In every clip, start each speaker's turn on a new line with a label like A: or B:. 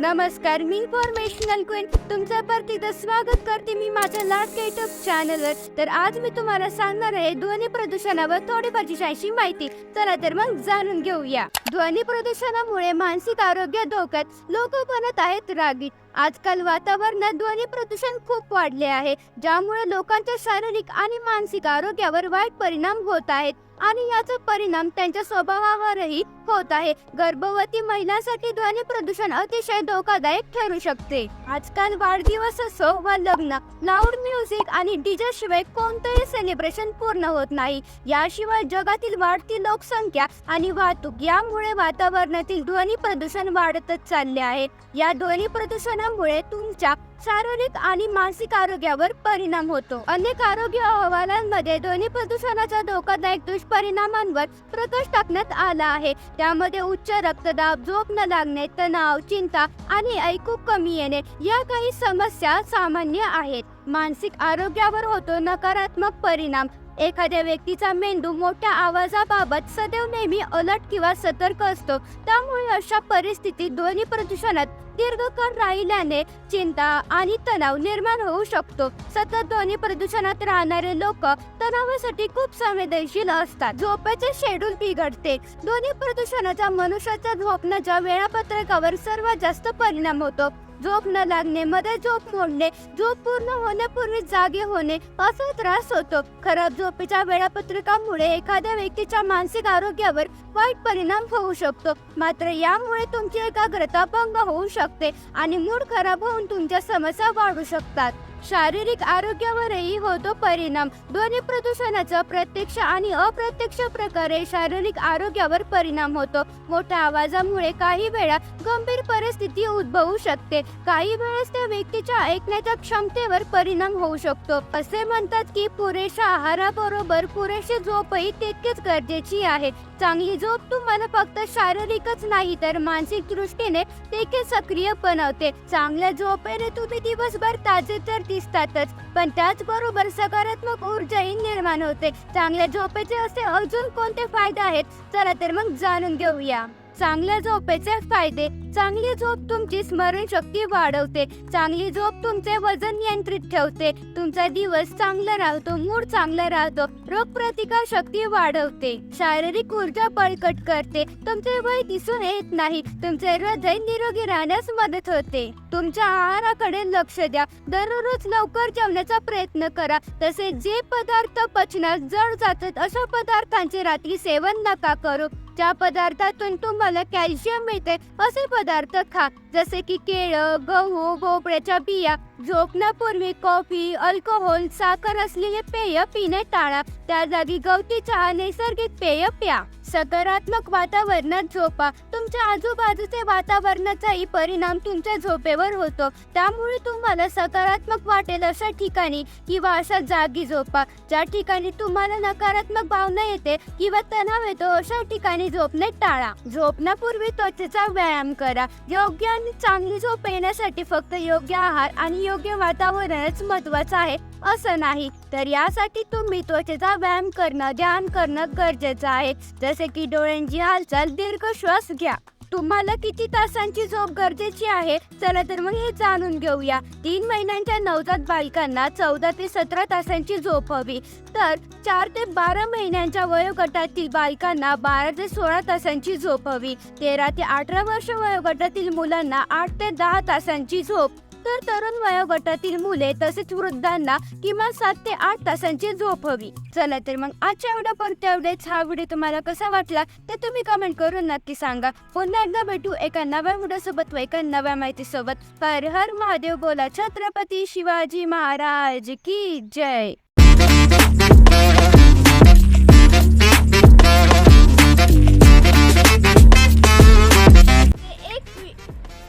A: नमस्कार मी informational queen तुमचं परत एकदा स्वागत करते मी माझ्या लास्ट युट्यूब चॅनलवर तर आज मी तुम्हाला सांगणार आहे ध्वनी प्रदूषणावर थोडी शायशी माहिती. चला तर मग जाणून घेऊया. ध्वनी प्रदूषणामुळे मानसिक आरोग्य धोक्यात लोक बनत आहेत रागीत आजकाल वातावरणात ध्वनी प्रदूषण खूप वाढले आहे ज्यामुळे लोकांच्या शारीरिक आणि मानसिक आरोग्यावर वाईट परिणाम होत आहेत. आणि याचा परिणाम त्यांच्या स्वभावावरही होत आहे. गर्भवती महिलांसाठी ध्वनी प्रदूषण अतिशय धोकादायक ठरू शकते. आजकाल वाढदिवस असो वा लग्न लाऊड म्युझिक आणि डीजे शिवाय कोणतंही सेलिब्रेशन पूर्ण होत नाही. याशिवाय जगातील वाढती लोकसंख्या आणि वाहतूक यामुळे वातावरणातील ध्वनी प्रदूषण वाढतच चालले आहे. या ध्वनी प्रदूषणामुळे तुमच्या शारीरिक आणि मानसिक आरोग्यावर परिणाम होतो. अनेक आरोग्य अहवालांमध्ये ध्वनी प्रदूषणाच्या धोकादायक दुष्परिणामांवर प्रकाश टाकण्यात आला आहे. त्यामध्ये उच्च रक्तदाब झोप न लागणे तणाव चिंता आणि ऐकू कमी येणे या काही समस्या सामान्य आहेत. मानसिक आरोग्यावर होतो नकारात्मक परिणाम. एखाद्या व्यक्तीचा मेंदू मोठ्या आवाजाबाबत सदैव नेहमी अलर्ट किंवा सतर्क असतो. त्यामुळे अशा परिस्थितीत ध्वनी प्रदूषणात दीर्घकाळ राहिल्याने चिंता आणि तणाव निर्माण होऊ शकतो. सतत ध्वनी प्रदूषणात राहणारे लोक तणावासाठी खूप संवेदनशील असतात. झोपेचे शेड्यूल बिघडते. ध्वनी प्रदूषणाचा मनुष्याच्या झोपण्याच्या वेळापत्रकावर सर्वात जास्त परिणाम होतो झोप न लागणे मध्ये झोप मोडणे झोप पूर्ण होण्यापूर्वी जागे होणे असा त्रास होतो. खराब झोपेच्या वेळापत्रकामुळे एखाद्या व्यक्तीच्या मानसिक आरोग्यावर वाईट परिणाम होऊ शकतो. मात्र यामुळे तुमची एकाग्रता भंग होऊ शकते आणि मूड खराब होऊन तुमच्या समस्या वाढू शकतात. शारीरिक आरोग्यावरही होतो परिणाम. ध्वनी प्रदूषणाचा प्रत्यक्ष आणि अप्रत्यक्ष प्रकारे शारीरिक आरोग्यावर परिणाम होतो. मोठ्या आवाजामुळे काही वेळा गंभीर परिस्थिती उद्भवू शकते. काही वेळेस त्या व्यक्तीच्या ऐकण्याच्या क्षमतेवर परिणाम होऊ शकतो. असे म्हणतात की पुरेशा आहाराबरोबर पुरेशी झोपही तितकीच गरजेची आहे. चांगली झोप तुम्हाला फक्त शारीरिकच नाही तर मानसिक दृष्टीने देखील सक्रिय बनवते. चांगल्या झोपेने तुम्ही दिवसभर ताजे तर दिसतातच. पण त्याचबरोबर सकारात्मक ऊर्जाही निर्माण होते. चांगल्या झोपेचे असे अजून कोणते फायदे आहेत? चला तर मग जाणून घेऊया. चांगल्या झोपेचे फायदे चांगली झोप तुमची स्मरणशक्ती वाढवते चांगली झोप तुमचे वजन नियंत्रित ठेवते तुमचा दिवस चांगला राहतो मूड चांगला राहतो रोगप्रतिकार शक्ती वाढवते शारीरिक ऊर्जा बळकट करते तुमचे वय दिसून येत नाही तुमचे हृदय निरोगी राहण्यास मदत होते. तुमच्या आहाराकडे लक्ष द्या दररोज लवकर जेवण्याचा प्रयत्न करा तसेच जे पदार्थ पचनास जड जातात अशा पदार्थांचे रात्री सेवन नका करू. ज्या पदार्थातून तुम्हाला कॅल्शियम मिळते असे पदार्थ खा. जसे की केळं गहू भोपळ्याच्या बिया झोपण्यापूर्वी कॉफी अल्कोहोल साखर असलेले पेय पिणे टाळा. त्या जागी गवती चहा नैसर्गिक पेय प्या. सकारात्मक वातावरणात झोपा. तुमच्या आजूबाजूचे वातावरणाचाही परिणाम तुमच्या झोपेवर होतो. त्यामुळे तुम्हाला सकारात्मक वाटेल अशा ठिकाणी किंवा अशा जागी झोपा. ज्या ठिकाणी तुम्हाला नकारात्मक भावना येते किंवा तणाव येतो अशा ठिकाणी झोपणे टाळा. झोपण्यापूर्वी त्वचेचा व्यायाम करा. योग्य आणि चांगली झोप येण्यासाठी फक्त योग्य आहार आणि योग्य वातावरणच महत्वाचं आहे. असं नाही. तर यासाठी तुम्ही त्वचेचा व्यायाम करणं ध्यान करणं गरजेचं आहे. जसे की डोळ्यांची हालचाल दीर्घ श्वास घ्या. तुम्हाला किती तासांची झोप गरजेची आहे? चला तर मग हे जाणून घेऊया. तीन महिन्यांच्या नवजात बालकांना चौदा ते सतरा तासांची झोप हवी. तर चार ते बारा महिन्यांच्या वयोगटातील बालकांना बारा ते सोळा तासांची झोप हवी. तेरा ते अठरा वर्ष वयोगटातील मुलांना आठ ते दहा तासांची झोप तर तरुण वयोगटातील मुले तसेच वृद्धांना किमान सात ते आठ तासांची झोप हवी. चला तर मग आजच्या एवढ्या पण तेवढेच हा व्हिडिओ तुम्हाला कसा वाटला ते तुम्ही कमेंट करून नक्की सांगा. पुन्हा एकदा भेटू एका नव्या व्हिडिओ सोबत व एका नव्या माहिती सोबत हर हर महादेव बोला छत्रपती शिवाजी महाराज की जय.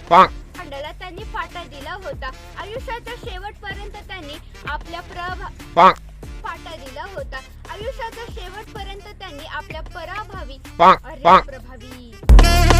B: Bonk.
A: शेवटपर्यंत त्यांनी आपल्या प्रभा. फाटा दिला होता आयुष्याच्या शेवटपर्यंत त्यांनी आपल्या पराभावी. अरे. प्रभावी